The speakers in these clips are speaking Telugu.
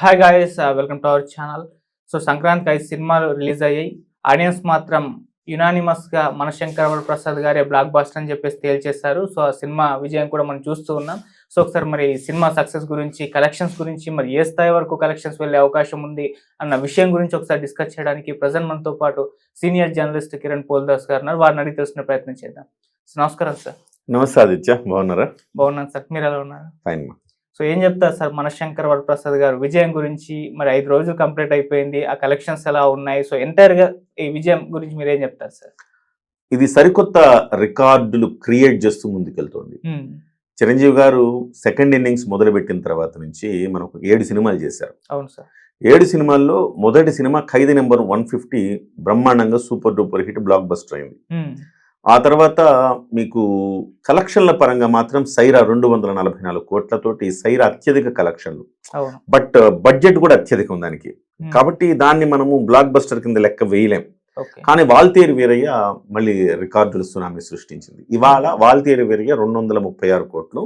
Hi guys welcome to our channel so సంక్రాంతికి ఐదు సినిమాలు రిలీజ్ అయ్యాయి. ఆడియన్స్ మాత్రం యునానిమస్గా మనశంకర్ ప్రసాద్ గారే బ్లాక్ బాస్టర్ అని చెప్పేసి తేల్చేశారు. సో ఆ సినిమా విజయం కూడా మనం చూస్తూ ఉన్నాం. సో ఒకసారి మరి ఈ సినిమా సక్సెస్ గురించి కలెక్షన్స్ గురించి మరి ఏ స్థాయి వరకు కలెక్షన్స్ వెళ్ళే అవకాశం ఉంది అన్న విషయం గురించి ఒకసారి డిస్కస్ చేయడానికి ప్రజెంట్ మనతో పాటు సీనియర్ జర్నలిస్ట్ కిరణ్ పోల్దాస్ గారు ఉన్నారు. వారిని అడిగి తెలుసుకునే ప్రయత్నం చేద్దాం. నమస్కారం సార్. నమస్తే ఆదిత్య బాగున్నారా? బాగున్నాను సార్. మీరు ఎలా ఉన్నారు? ఫైన్ మా సో ఏం చెప్తారు సార్ మనశంకర్ వరప్రసాద్ గారు? విజయం గురించి మరి ఐదు రోజులు కంప్లీట్ అయిపోయింది. ఆ కలెక్షన్స్ ఎలా ఉన్నాయి? సో ఎంటైర్గా ఈ విజయం గురించి మీరు ఏం చెప్తారు సార్? ఇది సరికొత్త రికార్డులు క్రియేట్ చేస్తూ ముందుకెళ్తోంది. చిరంజీవి గారు సెకండ్ ఇన్నింగ్స్ మొదలుపెట్టిన తర్వాత నుంచి మనకు ఏడు సినిమాలు చేశారు. అవును సార్. ఏడు సినిమాల్లో మొదటి cinema Khaidi number one fifty బ్రహ్మాండంగా super duper hit blockbuster అయింది. ఆ తర్వాత మీకు కలెక్షన్ల పరంగా మాత్రం సైరా రెండు వందల నలభై నాలుగు కోట్లతోటి సైరా అత్యధిక కలెక్షన్లు. బట్ బడ్జెట్ కూడా అత్యధికం దానికి. కాబట్టి దాన్ని మనము బ్లాక్ బస్టర్ కింద లెక్క వేయలేం. కానీ వాల్తేరు వీరయ్య మళ్ళీ రికార్డుల సునామీ సృష్టించింది. ఇవాళ వాల్తేరు వీరయ్య రెండు వందల ముప్పై ఆరు కోట్లు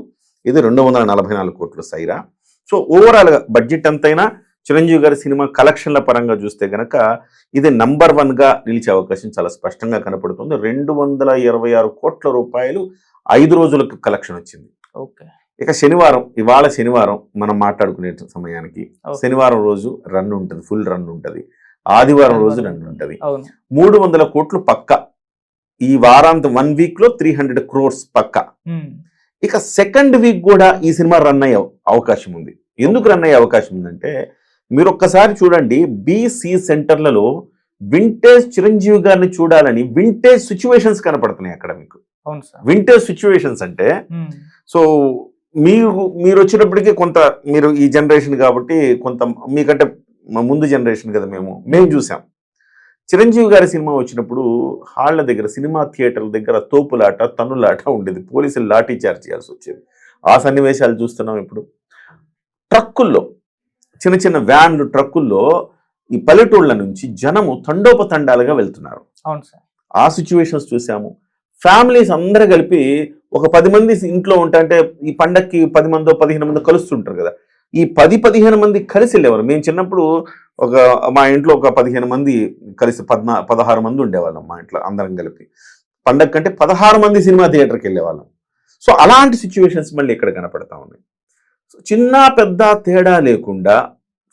ఇది రెండు వందల నలభై నాలుగు కోట్లు సైరా. సో ఓవరాల్గా బడ్జెట్ అంతైనా చిరంజీవి గారి సినిమా కలెక్షన్ల పరంగా చూస్తే గనక ఇది నంబర్ వన్గా నిలిచే అవకాశం చాలా స్పష్టంగా కనపడుతుంది. రెండు వందల ఇరవై ఆరు కోట్ల రూపాయలు ఐదు రోజులకు కలెక్షన్ వచ్చింది. ఓకే. ఇక శనివారం ఇవాళ శనివారం మనం మాట్లాడుకునే సమయానికి. శనివారం రోజు రన్ ఉంటుంది ఫుల్ రన్ ఉంటుంది. ఆదివారం రోజు రన్ ఉంటుంది. మూడు వందల కోట్లు పక్క. ఈ వారాంతం వన్ వీక్లో త్రీ హండ్రెడ్ క్రోర్స్ పక్క. ఇక సెకండ్ వీక్ కూడా ఈ సినిమా రన్ అయ్యే అవకాశం ఉంది. ఎందుకు రన్ అయ్యే అవకాశం ఉందంటే మీరు ఒక్కసారి చూడండి బీసీ సెంటర్లలో వింటేజ్ చిరంజీవి గారిని చూడాలని వింటేజ్ సిచ్యువేషన్స్ కనపడుతున్నాయి అక్కడ మీకు. వింటేజ్ సిచ్యువేషన్స్ అంటే సో మీరు మీరు వచ్చినప్పటికీ కొంత మీరు ఈ జనరేషన్ కాబట్టి కొంత మీకంటే ముందు జనరేషన్ కదా మేము. మేము చూసాం. చిరంజీవి గారి సినిమా వచ్చినప్పుడు హాళ్ళ దగ్గర సినిమా థియేటర్ల దగ్గర తోపులాట తన్నులాట ఉండేది. పోలీసులు లాఠీ చార్జ్ చేయాల్సి వచ్చేది. ఆ సన్నివేశాలు చూస్తున్నాం ఇప్పుడు. ట్రక్కుల్లో చిన్న చిన్న వ్యాన్లు ట్రక్కుల్లో ఈ పల్లెటూళ్ళ నుంచి జనము తండోపతండాలుగా వెళ్తున్నారు. అవును సార్. ఆ సిచ్యువేషన్స్ చూసాము. ఫ్యామిలీస్ అందరూ కలిపి ఒక పది మంది ఇంట్లో ఉంటా అంటే ఈ పండక్కి పది మందో పదిహేను మంది కలుస్తుంటారు కదా. ఈ పది పదిహేను మంది కలిసి వెళ్ళేవారు. మేము చిన్నప్పుడు ఒక మా ఇంట్లో ఒక పదిహేను మంది కలిసి పద్నా పదహారు మంది ఉండేవాళ్ళం మా ఇంట్లో అందరం కలిపి. పండగ కంటే పదహారు మంది సినిమా థియేటర్కి వెళ్ళేవాళ్ళం. సో అలాంటి సిచ్యువేషన్స్ మళ్ళీ ఇక్కడ కనపడతా ఉన్నాయి. చిన్న పెద్ద తేడా లేకుండా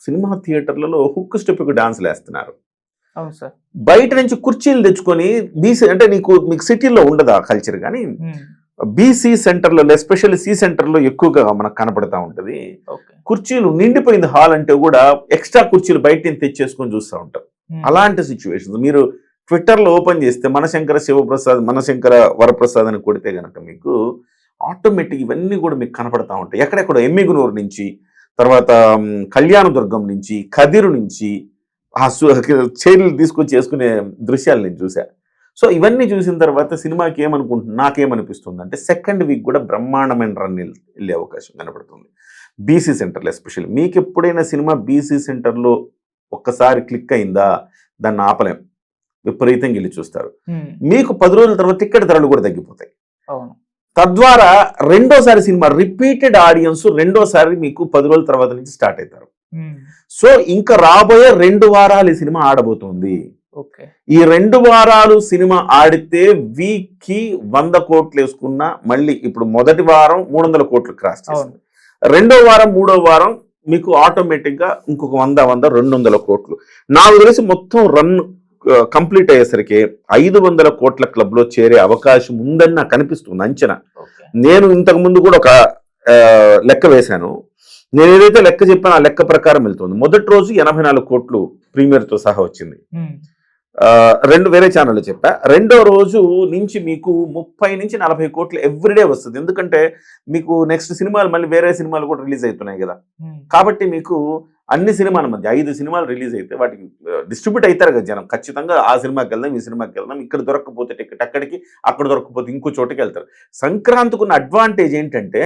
సినిమా థియేటర్లలో హుక్ స్టెప్కి డాన్స్లు వేస్తున్నారు. బయట నుంచి కుర్చీలు తెచ్చుకొని బీసీ అంటే నీకు మీకు సిటీలో ఉండదు ఆ కల్చర్ కానీ బీసీ సెంటర్లో ఎస్పెషల్లీ సి సెంటర్లో ఎక్కువగా మనకు కనపడతా ఉంటుంది. ఓకే. కుర్చీలు నిండిపోయింది హాల్ అంటే కూడా ఎక్స్ట్రా కుర్చీలు బయట నుంచి తెచ్చేసుకొని చూస్తూ ఉంటాం. ఉమ్, అలాంటి సిచ్యువేషన్స్. మీరు ట్విట్టర్లో ఓపెన్ చేస్తే మనశంకర శివప్రసాద్ మనశంకర వరప్రసాద్ అని కొడితే గనక మీకు ఆటోమేటిక్ ఇవన్నీ కూడా మీకు కనపడతా ఉంటాయి. ఎక్కడెక్కడ ఎమ్మిగునూరు నుంచి తర్వాత కళ్యాణదుర్గం నుంచి కదిరు నుంచి ఆ చైర్లు తీసుకొచ్చి వేసుకునే దృశ్యాలు నేను చూసా సో ఇవన్నీ చూసిన తర్వాత సినిమాకి ఏమనుకుంటున్నా నాకేమనిపిస్తుంది అంటే సెకండ్ వీక్ కూడా బ్రహ్మాండమైన రన్ వెళ్ళే అవకాశం కనపడుతుంది. బీసీ సెంటర్లో ఎస్పెషల్లీ. మీకు ఎప్పుడైనా సినిమా బీసీ సెంటర్లో ఒక్కసారి క్లిక్ అయిందా? దాన్ని ఆపలేం. విపరీతంగా వెళ్ళి చూస్తారు. మీకు పది రోజుల తర్వాత టికెట్ ధరలు కూడా తగ్గిపోతాయి. అవును. తద్వారా రెండోసారి సినిమా రిపీటెడ్ ఆడియన్స్ రెండోసారి మీకు పది రోజుల తర్వాత నుంచి స్టార్ట్ అవుతారు. ఉమ్, సో ఇంకా రాబోయే రెండు వారాలు ఈ సినిమా ఆడబోతోంది. ఈ రెండు వారాలు సినిమా ఆడితే వీక్కి వంద కోట్లు వేసుకున్నా మళ్ళీ ఇప్పుడు మొదటి వారం మూడు వందల కోట్లు క్రాస్ చేసింది రెండో వారం మూడో వారం మీకు ఆటోమేటిక్గా ఇంకొక వంద వంద రెండు వందల కోట్లు. నాకు తెలిసి మొత్తం రన్ కంప్లీట్ అయ్యేసరికి ఐదు వందల కోట్ల క్లబ్లో చేరే అవకాశం ఉందని నాకు అనిపిస్తుంది అంచనా. నేను ఇంతకు ముందు కూడా ఒక లెక్క వేశాను. నేను ఏదైతే లెక్క చెప్పానో ఆ లెక్క ప్రకారం వెళ్తుంది. మొదటి రోజు ఎనభై నాలుగు కోట్లు ప్రీమియర్తో సహా వచ్చింది. రెండు వేరే ఛానళ్ళు చెప్పా. రెండో రోజు నుంచి మీకు ముప్పై నుంచి నలభై కోట్లు ఎవ్రీడే వస్తుంది. ఎందుకంటే మీకు నెక్స్ట్ సినిమాలు మళ్ళీ వేరే సినిమాలు కూడా రిలీజ్ అవుతున్నాయి కదా. కాబట్టి మీకు అన్ని సినిమాల మధ్య ఐదు సినిమాలు రిలీజ్ అయితే వాటికి డిస్ట్రిబ్యూట్ అవుతారు కదా జనం. ఖచ్చితంగా ఆ సినిమాకి వెళ్దాం ఈ సినిమాకి వెళ్దాం ఇక్కడ దొరకకపోతే టికెట్ అక్కడికి అక్కడ దొరకకపోతే ఇంకో చోటకి వెళ్తారు. సంక్రాంతికి ఉన్న అడ్వాంటేజ్ ఏంటంటే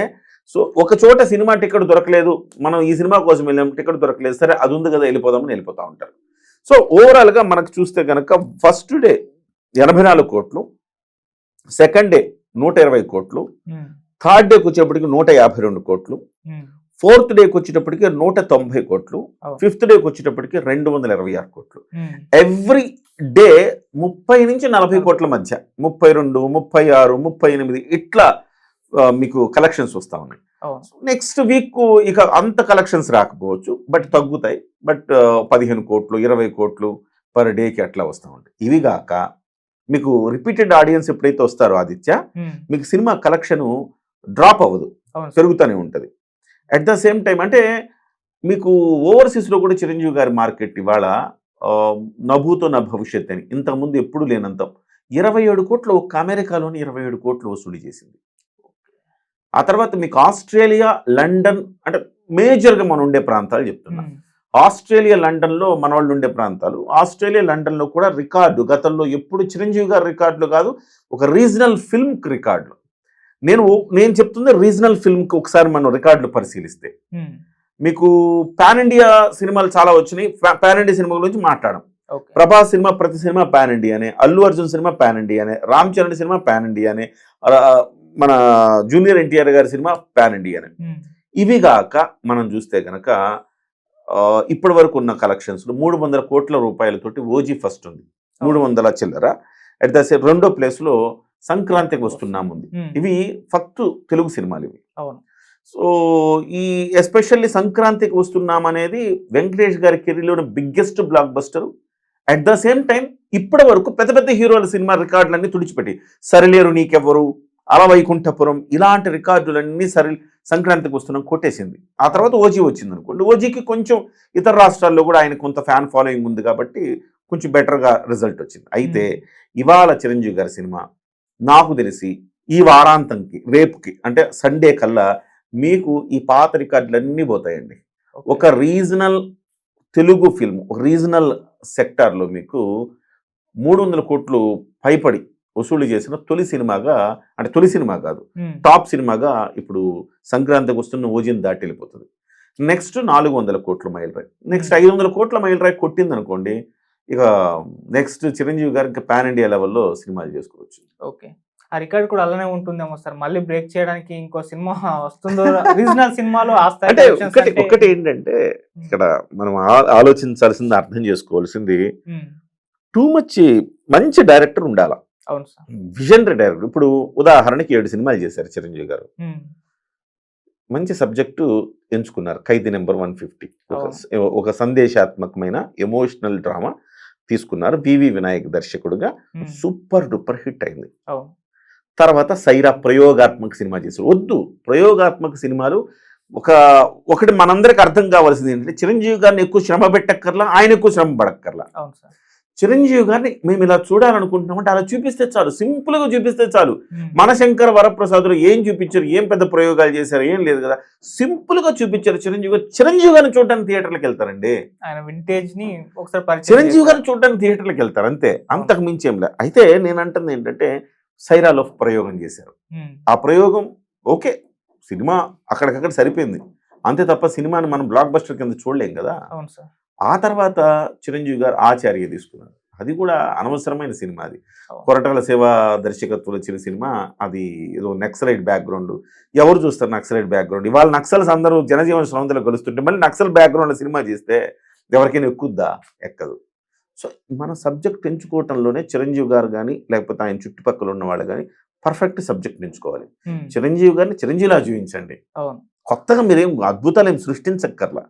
సో ఒక చోట సినిమా టికెట్ దొరకలేదు మనం ఈ సినిమా కోసం వెళ్ళాం టికెట్ దొరకలేదు సరే అది ఉంది కదా వెళ్ళిపోదామని వెళ్ళిపోతూ ఉంటారు. సో ఓవరాల్గా మనకు చూస్తే కనుక ఫస్ట్ డే ఎనభై నాలుగు కోట్లు సెకండ్ డే నూట ఇరవై కోట్లు థర్డ్ డేకి వచ్చేప్పటికి నూట యాభై రెండు కోట్లు ఉమ్, ఫోర్త్ డేకి వచ్చేటప్పటికి నూట తొంభై కోట్లు. ఫిఫ్త్ డేకి వచ్చేటప్పటికి రెండు వందల ఇరవై ఆరు కోట్లు. ఎవ్రీ డే ముప్పై నుంచి నలభై కోట్ల మధ్య ముప్పై రెండు ముప్పై ఆరు ముప్పై ఎనిమిది ఇట్లా మీకు కలెక్షన్స్ వస్తా ఉన్నాయి. నెక్స్ట్ వీక్ ఇక అంత కలెక్షన్స్ రాకపోవచ్చు బట్ తగ్గుతాయి. బట్ పదిహేను కోట్లు ఇరవై కోట్లు పర్ డేకి అట్లా వస్తూ ఉంటాయి. ఇవి గాక మీకు రిపీటెడ్ ఆడియన్స్ ఎప్పుడైతే వస్తారో ఆదిత్య మీకు సినిమా కలెక్షన్ డ్రాప్ అవ్వదు. పెరుగుతూనే ఉంటుంది. అట్ ద సేమ్ టైం అంటే మీకు ఓవర్సీస్లో కూడా చిరంజీవి గారి మార్కెట్ ఇవాళ నభూతో నా భవిష్యత్ అని ఇంతకుముందు ఎప్పుడు లేనంత ఇరవై ఏడు కోట్లు ఒక్క అమెరికాలోని ఇరవై ఏడు కోట్లు వసూలు చేసింది. ఆ తర్వాత మీకు ఆస్ట్రేలియా లండన్ అంటే మేజర్గా మనం ఉండే ప్రాంతాలు చెప్తున్నా. ఆస్ట్రేలియా లండన్లో మన వాళ్ళు ఉండే ప్రాంతాలు. ఆస్ట్రేలియా లండన్లో కూడా రికార్డు గతంలో ఎప్పుడు చిరంజీవి గారి రికార్డులు కాదు ఒక రీజనల్ ఫిల్మ్ రికార్డులు. నేను నేను చెప్తుంది రీజనల్ ఫిల్మ్కి ఒకసారి మనం రికార్డులు పరిశీలిస్తే మీకు పాన్ ఇండియా సినిమాలు చాలా వచ్చినాయి. పాన్ ఇండియా సినిమా గురించి మాట్లాడడం. ప్రభాస్ సినిమా ప్రతి సినిమా పాన్ ఇండియానే. అల్లు అర్జున్ సినిమా పాన్ ఇండియానే. రామ్ చరణ్ సినిమా పాన్ ఇండియానే. మన జూనియర్ ఎన్టీఆర్ గారి సినిమా పాన్ ఇండియానే. ఇవి గాక మనం చూస్తే కనుక ఇప్పటి వరకు ఉన్న కలెక్షన్స్ మూడు వందల కోట్ల రూపాయలతోటి ఓజీ ఫస్ట్ ఉంది. మూడు వందల చిల్లర. అట్ ద సేమ్ రెండో ప్లేస్లో సంక్రాంతికి వస్తున్నాం ఉంది ఉమ్, ఇవి ఫస్ట్ తెలుగు సినిమాలు ఇవి. సో ఈ ఎస్పెషల్లీ సంక్రాంతికి వస్తున్నాం అనేది వెంకటేష్ గారి కెరీర్లోని biggest blockbuster. At the same time ఇప్పటి వరకు పెద్ద పెద్ద హీరోల సినిమా రికార్డులన్నీ తుడిచిపెట్టి సరిలేరు నీకెవ్వరు అలవైకుంఠపురం ఇలాంటి రికార్డులన్నీ సరి సంక్రాంతికి వస్తున్నాం కొట్టేసింది. ఆ తర్వాత ఓజీ వచ్చింది అనుకోండి ఓజీకి కొంచెం ఇతర రాష్ట్రాల్లో కూడా ఆయన కొంత ఫ్యాన్ ఫాలోయింగ్ ఉంది కాబట్టి కొంచెం బెటర్గా రిజల్ట్ వచ్చింది. అయితే ఇవాళ చిరంజీవి గారి సినిమా నాకు తెలిసి ఈ వారాంతంకి రేపుకి అంటే సండే కల్లా మీకు ఈ పాత రికార్డులన్నీ పోతాయండి. ఒక రీజనల్ తెలుగు ఫిల్మ్ ఒక రీజనల్ సెక్టార్లో మీకు మూడు వందల కోట్లు పైపడి వసూలు చేసిన తొలి సినిమాగా అంటే తొలి సినిమా కాదు టాప్ సినిమాగా ఇప్పుడు సంక్రాంతికి వస్తున్న ఓజిని దాటి వెళ్ళిపోతుంది. నెక్స్ట్ నాలుగు వందల కోట్ల మైల్ రాయ్ నెక్స్ట్ ఐదు వందల కోట్ల మైల్ రాయ్ కొట్టింది అనుకోండి ఇక నెక్స్ట్ చిరంజీవి గారు ఇంకా పాన్ ఇండియా లెవెల్లో సినిమాలు చేసుకోవచ్చు. ఓకే. ఆ రికార్డ్ కూడా అలానే ఉంటుందేమో సార్. మళ్ళీ బ్రేక్ చేయడానికి ఇంకో సినిమా వస్తుందో రీజనల్ సినిమాలో అంటే ఒకటి ఒకటి ఏంటంటే ఇక్కడ మనం ఆలోచించాల్సింది అర్థం చేసుకోవాల్సింది టూ మచ్ మంచి డైరెక్టర్ ఉండాల. అవును సార్. విజనరీ డైరెక్టర్ ఇప్పుడు ఉదాహరణకి ఏడు సినిమాలు చేశారు చిరంజీవి గారు. మంచి సబ్జెక్టు ఎంచుకున్నారు. Khaidi number one fifty. ఒక సందేశాత్మకమైన ఎమోషనల్ డ్రామా తీసుకున్నారు. బివి వినాయక్ దర్శకుడుగా. సూపర్ డూపర్ హిట్ అయింది. తర్వాత సైరా ప్రయోగాత్మక సినిమా చేశారు. వద్దు. ప్రయోగాత్మక సినిమాలు ఒక ఒకటి మనందరికి అర్థం కావాల్సింది ఏంటంటే చిరంజీవి గారిని ఎక్కువ శ్రమ పెట్టక్కర్లా ఆయన ఎక్కువ శ్రమ పడక్కర్లా. అవును సార్. చిరంజీవి గారిని మేము ఇలా చూడాలనుకుంటున్నామంటే అలా చూపిస్తే చాలు. సింపుల్గా చూపిస్తే చాలు. మనశంకర వరప్రసాదులు ఏం చూపించారు? ఏం పెద్ద ప్రయోగాలు చేశారు? ఏం లేదు కదా. సింపుల్గా చూపించారు చిరంజీవి గారు. చిరంజీవి గారిని చూడడానికి థియేటర్లకు వెళ్తారండి. ఆయన వింటేజ్ని ఒకసారి చిరంజీవి. గారిని చూడడానికి థియేటర్లకు వెళ్తారు అంతే. అంతకు మించి ఏం లే అయితే నేను అంటుంది ఏంటంటే సైరాలో ప్రయోగం చేశారు. ఆ ప్రయోగం ఓకే. సినిమా అక్కడికక్కడ సరిపోయింది. అంతే తప్ప సినిమాని మనం బ్లాక్ బస్టర్ కింద చూడలేం కదా. అవును సార్. ఆ తర్వాత చిరంజీవి గారు ఆచార్య తీసుకున్నారు. అది కూడా అనవసరమైన సినిమా అది. కొరటాల సేవ దర్శకత్వంలో వచ్చిన సినిమా అది ఏదో నక్సలైట్ బ్యాక్గ్రౌండ్. ఎవరు చూస్తారు నక్సలైట్ బ్యాక్గ్రౌండ్? ఇవాళ నక్సల్స్ అందరూ జనజీవన స్రవంతిలో కలుస్తుంటే మళ్ళీ నక్సల్ బ్యాక్గ్రౌండ్ సినిమా చేస్తే ఎవరికైనా ఎక్కుద్దా? ఎక్కదు. సో మన సబ్జెక్ట్ ఎంచుకోవటంలోనే చిరంజీవి గారు కానీ లేకపోతే ఆయన చుట్టుపక్కల ఉన్న వాళ్ళు కానీ పర్ఫెక్ట్ సబ్జెక్ట్ ఎంచుకోవాలి. చిరంజీవి గారిని చిరంజీవిలా చూపించండి. కొత్తగా మీరేం అద్భుతాలు ఏం సృష్టించక్కర్లా.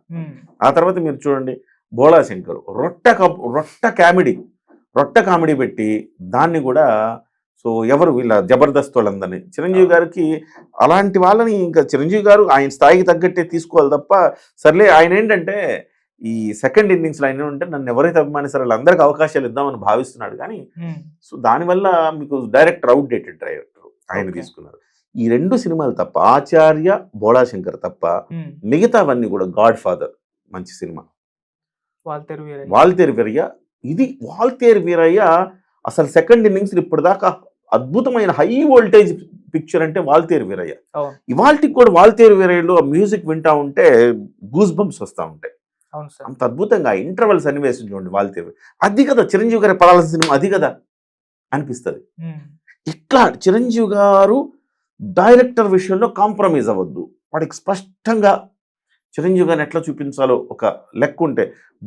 ఆ తర్వాత మీరు చూడండి బోళా శంకర్ రొట్ట కప్ రొట్ట కామెడీ. రొట్ట కామెడీ పెట్టి దాన్ని కూడా సో ఎవరు వీళ్ళ జబర్దస్త్ వాళ్ళందరినీ చిరంజీవి గారికి అలాంటి వాళ్ళని ఇంకా చిరంజీవి గారు ఆయన స్థాయికి తగ్గట్టే తీసుకోవాలి తప్ప సర్లే ఆయన ఏంటంటే ఈ సెకండ్ ఇన్నింగ్స్లో ఆయన ఏంటంటే నన్ను ఎవరైతే అభిమానిస్తారో వాళ్ళందరికీ అవకాశాలు ఇద్దామని భావిస్తున్నాడు. కానీ సో దానివల్ల మీకు డైరెక్టర్ అవుట్డేటెడ్ డైరెక్టర్ ఆయన. తీసుకున్నారు. ఈ రెండు సినిమాలు తప్ప ఆచార్య బోళా శంకర్ తప్ప మిగతావన్నీ కూడా గాడ్ ఫాదర్. మంచి సినిమా. వాల్తేరు వీరయ్య వాల్తేరు వీరయ్య ఇది వాల్తేరు వీరయ్య అసలు సెకండ్ ఇన్నింగ్స్ ఇప్పటిదాకా అద్భుతమైన హై వోల్టేజ్ పిక్చర్ అంటే వాల్తేరు వీరయ్య ఇవాళకి కూడా వాల్తేరు వీరయ్యలో మ్యూజిక్ వింటా ఉంటే గూస్ బంప్స్ వస్తూ ఉంటాయి. అంత అద్భుతంగా ఇంటర్వల్ సన్నివేశం చూడండి వాల్తేరు. అది కదా చిరంజీవి గారి పడాల్సిన సినిమా అది కదా అనిపిస్తుంది. ఇట్లా చిరంజీవి గారు డైరెక్టర్ విషయంలో కాంప్రమైజ్ అవ్వద్దు. వాడికి స్పష్టంగా చిరంజీవి గారిని ఎట్లా చూపించాలో ఒక లెక్క ఉంటే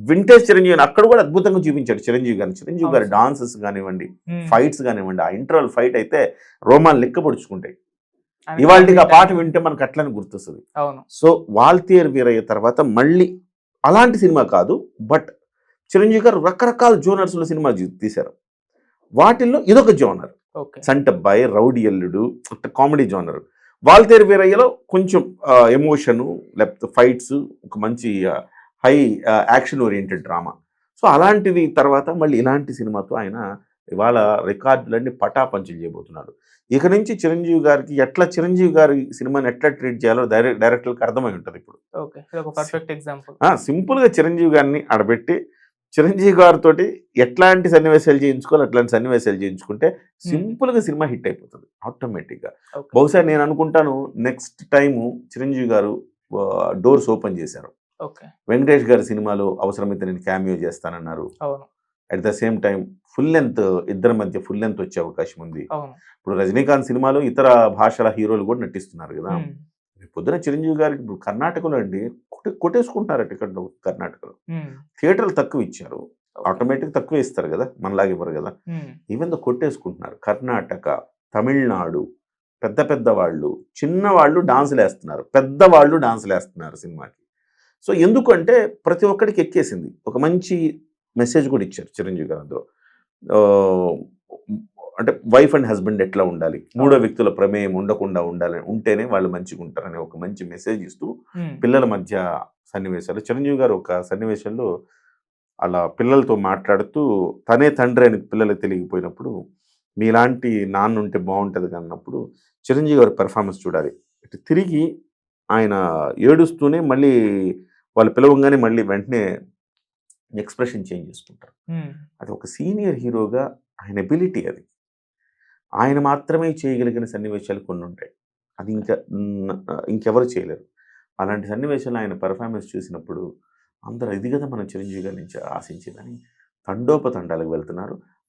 వింటేజ్ చిరంజీవి అక్కడ కూడా అద్భుతంగా చూపించాడు. చిరంజీవి గారిని చిరంజీవి గారి. డాన్సెస్ కానివ్వండి. ఫైట్స్ కానివ్వండి ఆ ఇంటర్వల్ ఫైట్ అయితే రోమాలు లెక్క పొడుచుకుంటాయి. ఇవాళకి ఆ పాట. వింటే మనకు అట్లని గుర్తొస్తుంది. సో వాల్తేర్ వీరయ్య తర్వాత మళ్ళీ అలాంటి సినిమా కాదు బట్ చిరంజీవి గారు రకరకాల జోనర్స్లో సినిమా తీశారు. వాటిల్లో ఇదొక జోనర్. సంటబ్బాయి రౌడీ ఎల్లుడు కామెడీ జోనర్. వాల్తేరు వీరయ్యలో కొంచెం ఎమోషను లేకపోతే ఫైట్స్ ఒక మంచి high action oriented drama. So అలాంటిది తర్వాత మళ్ళీ ఇలాంటి సినిమాతో ఆయన ఇవాళ రికార్డులన్నీ పటాపంచలు చేయబోతున్నాడు ఇక నుంచి చిరంజీవి గారికి ఎట్లా చిరంజీవి గారి సినిమాని ఎట్లా ట్రీట్ చేయాలో డైరెక్ట్ డైరెక్టర్లకు అర్థమై ఉంటుంది ఇప్పుడు. ఎగ్జాంపుల్ సింపుల్గా చిరంజీవి గారిని ఆడబెట్టి చిరంజీవి గారితో ఎట్లాంటి సన్నివేశాలు చేయించుకోవాలి అట్లాంటి సన్నివేశాలు చేయించుకుంటే సింపుల్గా సినిమా హిట్ అయిపోతుంది ఆటోమేటిక్గా. బహుశా నేను అనుకుంటాను నెక్స్ట్ టైము చిరంజీవి గారు డోర్స్ ఓపెన్ చేశారు. వెంకటేష్ గారి సినిమాలో అవసరమైతే నేను క్యామియో చేస్తానన్నారు. At the same time full length ఇద్దరి మధ్య ఫుల్ లెంత్ వచ్చే అవకాశం ఉంది. ఇప్పుడు రజనీకాంత్ సినిమాలో ఇతర భాషల హీరోలు కూడా నటిస్తున్నారు కదా. పొద్దున చిరంజీవి గారికి ఇప్పుడు కర్ణాటకలో అండి కొట్టే కొట్టేసుకుంటున్నారు టికెట్ కర్ణాటకలో. థియేటర్లు తక్కువ ఇచ్చారు. ఆటోమేటిక్ తక్కువ ఇస్తారు కదా మనలాగా ఇవ్వరు కదా. ఈవెన్ కొట్టేసుకుంటున్నారు. కర్ణాటక తమిళనాడు పెద్ద పెద్ద వాళ్ళు చిన్న వాళ్ళు డాన్సులు వేస్తున్నారు. పెద్ద వాళ్ళు డాన్సులు వేస్తున్నారు సినిమాకి. సో ఎందుకంటే ప్రతి ఒక్కడికి ఎక్కేసింది. ఒక మంచి మెసేజ్ కూడా ఇచ్చారు చిరంజీవి గారు అందులో. అంటే వైఫ్ అండ్ హస్బెండ్ ఎట్లా ఉండాలి? మూడో వ్యక్తుల ప్రమేయం ఉండకుండా ఉండాలి ఉంటేనే వాళ్ళు మంచిగా ఉంటారనే ఒక మంచి మెసేజ్ ఇస్తూ. పిల్లల మధ్య సన్నివేశాలు. చిరంజీవి గారు ఒక సన్నివేశంలో అలా పిల్లలతో మాట్లాడుతూ తనే తండ్రి అని పిల్లలకు తెలియకపోయినప్పుడు మీలాంటి నాన్న ఉంటే బాగుంటుంది అన్నప్పుడు చిరంజీవి గారి పెర్ఫార్మెన్స్ చూడాలి. తిరిగి ఆయన ఏడుస్తూనే మళ్ళీ వాళ్ళు పిలవంగానే మళ్ళీ వెంటనే ఎక్స్ప్రెషన్ చేంజ్ చేసుకుంటారు. అది ఒక సీనియర్ హీరోగా ఆయన ఎబిలిటీ అది. ఆయన మాత్రమే చేయగలిగిన సన్నివేశాలు కొన్ని ఉంటాయి. అది ఇంకా ఇంకెవరు చేయలేరు. అలాంటి సన్నివేశాలు ఆయన పెర్ఫార్మెన్స్ చూసినప్పుడు అందరూ ఇది కదా మనం చిరంజీవి గారి నుంచి ఆశించిందని తండోపతండాలకు వెళ్తున్నారు.